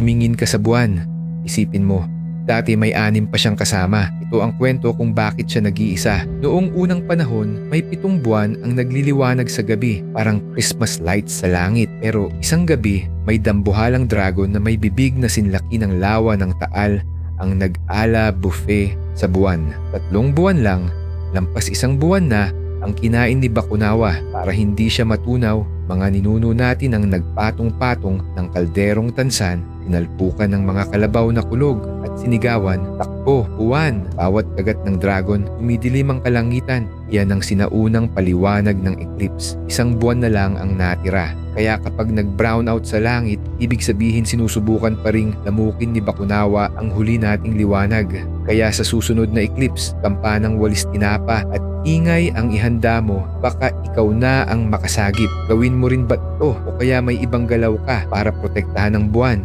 tumingin ka sa buwan. Isipin mo, dati may anim pa siyang kasama. Ito ang kwento kung bakit siya nag-iisa. Noong unang panahon, may pitong buwan ang nagliliwanag sa gabi, parang Christmas lights sa langit. Pero isang gabi, may dambuhalang dragon na may bibig na sinlaki ng lawa ng taal ang nag-ala buffet sa buwan. Tatlong buwan lang, lampas isang buwan na ang kinain ni Bakunawa para hindi siya matunaw. Mga ninuno natin ang nagpatong-patong ng kalderong tansan, tinalpukan ng mga kalabaw na kulog at sinigawan, takbo, buwan. Bawat kagat ng dragon, umidilim ang kalangitan. Yan ang sinaunang paliwanag ng eclipse. Isang buwan na lang ang natira. Kaya kapag nag-brown out sa langit, ibig sabihin sinusubukan pa ring lamukin ni Bakunawa ang huli nating liwanag. Kaya sa susunod na eclipse, kampanang walis tinapa at ingay ang ihanda mo, baka ikaw na ang makasagip. Gawin mo rin ba ito o kaya may ibang galaw ka para protektahan ng buwan?